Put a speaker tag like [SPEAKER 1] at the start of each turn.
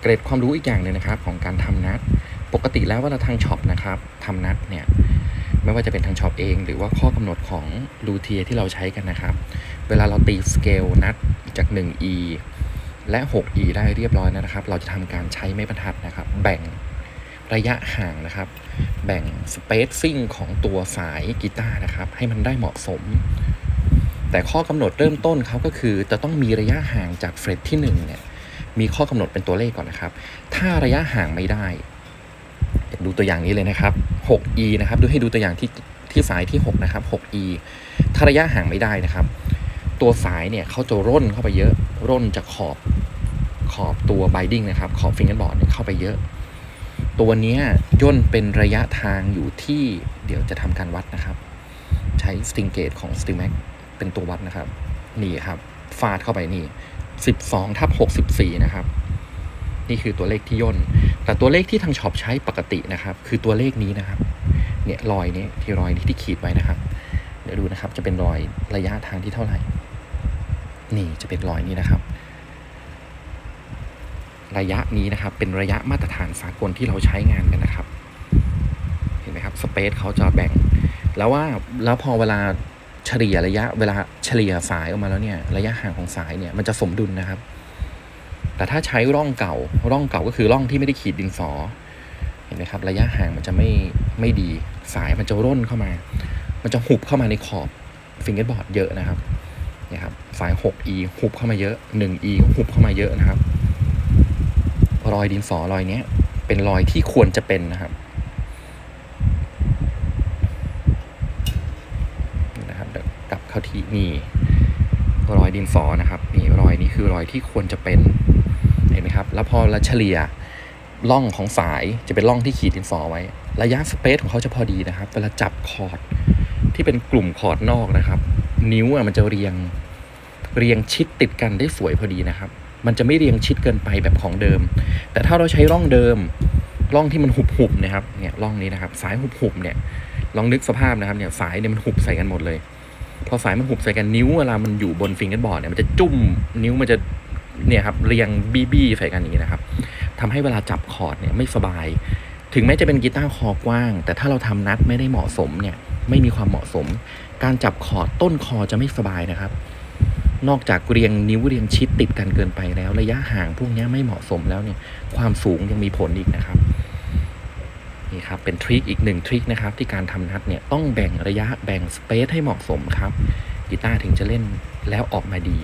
[SPEAKER 1] เกรดความรู้อีกอย่างหนึ่งนะครับ ของการทำนัด ปกติแล้วเวลาทางช็อปนะครับทำนัดเนี่ยไม่ว่าจะเป็นทางช็อปเอง หรือว่าข้อกำหนดของรูเทียที่เราใช้กันนะครับ เวลาเราตีสเกลนัดจาก 1e และ 6e ได้เรียบร้อยนะครับ เราจะทำการใช้ไม้บรรทัดนะครับ แบ่งระยะห่างนะครับ แบ่งสเปซซิ่งของตัวสายกีตาร์นะครับ ให้มันได้เหมาะสม แต่ข้อกำหนดเริ่มต้นเขาก็คือจะต้องมีระยะห่างจากเฟรตที่1เนี่ย มีข้อกำหนดเป็นตัวเลขก่อนนะครับ ถ้าระยะห่างไม่ได้ ดูตัวอย่างนี้เลยนะครับ 6e นะครับดูให้ดูตัวอย่างที่ที่สายที่ 6 นะครับ 6e ถ้าระยะห่างไม่ได้นะครับ ตัวสายเนี่ยเขาจะร่นเข้าไปเยอะ ร่นจากขอบขอบตัวไบดิ้งนะครับ ขอบฟิงเกอร์บอร์ดเนี่ยเข้าไปเยอะ ตัวนี้ย่นเป็นระยะทางอยู่ที่เดี๋ยวจะทำการวัดนะครับ ใช้สติงเกตของ s t i m a x เป็นตัววัดนะครับ นี่ครับ ฟาดเข้าไปนี่ 12ทับ64 นะครับ นี่คือตัวเลขที่ย่น แต่ตัวเลขที่ทางช็อปใช้ปกตินะครับ คือตัวเลขนี้นะครับ เนี่ยรอยนี้ที่รอยนี้ที่ขีดไว้นะครับ เดี๋ยวดูนะครับจะเป็นรอยระยะทางที่เท่าไหร่ นี่จะเป็นรอยนี้นะครับ ระยะนี้นะครับ เป็นระยะมาตรฐานสากลที่เราใช้งานกันนะครับ เห็นไหมครับสเปซเขาจะแบ่ง แล้วว่าแล้วพอเวลา เฉลี่ยระยะเวลาเฉลี่ยสายออกมาแล้วเนี่ยระยะห่างของสายเนี่ยมันจะสมดุลนะครับ แต่ถ้าใช้ร่องเก่าร่องเก่าก็คือร่องที่ไม่ได้ขีดดินสอเห็นไหมครับ ระยะห่างมันจะไม่ไม่ดีสายมันจะร่นเข้ามา มันจะหุบเข้ามาในขอบฟิงเกอร์บอร์ดเยอะนะครับนี่ยครับสาย 6e หุบเข้ามาเยอะ 1e หุบเข้ามาเยอะนะครับ รอยดินสอรอยเนี้ยเป็นรอยที่ควรจะเป็นนะครับนี่นะครับเดี๋ยวกลับเข้าที่นี่รอยดินสอนะครับนี่รอยนี้คือรอยที่ควรจะเป็นเห็นไหมครับ แล้วพอเราเฉลี่ยร่องของสายจะเป็นร่องที่ขีดดินสอไว้ ระยะสเปซของเขาจะพอดีนะครับเวลาจับคอร์ดที่เป็นกลุ่มคอร์ดนอกนะครับ นิ้วอะมันจะเรียงเรียงชิดติดกันได้สวยพอดีนะครับ มันจะไม่เรียงชิดเกินไปแบบของเดิม แต่ถ้าเราใช้ร่องเดิมร่องที่มันหุบหุบๆนะครับเนี่ยร่องนี้นะครับ สายหุบหุบๆเนี่ยลองนึกสภาพนะครับเนี่ยสายเนี่ยมันหุบใส่กันหมดเลย พอสายมันหุบใส่กันนิ้วเวลามันอยู่บนฟิงเกอร์บอร์ดเนี่ยมันจะจุ้มนิ้วมันจะเนี่ยครับเรียงบี้บี้ใส่กันอย่างนี้นะครับทำให้เวลาจับคอร์ดเนี่ยไม่สบาย ถึงแม้จะเป็นกีตาร์คอกว้าง แต่ถ้าเราทำนัดไม่ได้เหมาะสมเนี่ยไม่มีความเหมาะสม การจับคอร์ดต้นคอจะไม่สบายนะครับ นอกจากเรียงนิ้วเรียงชิดติดกันเกินไปแล้ว ระยะห่างพวกนี้ไม่เหมาะสมแล้วเนี่ยความสูงยังมีผลอีกนะครับ นี่ครับเป็นทริคอีกหนึ่งทริคนะครับที่การทำนัดเนี่ยต้องแบ่งระยะแบ่งสเปซให้เหมาะสมครับกีตาร์ถึงจะเล่นแล้วออกมาดี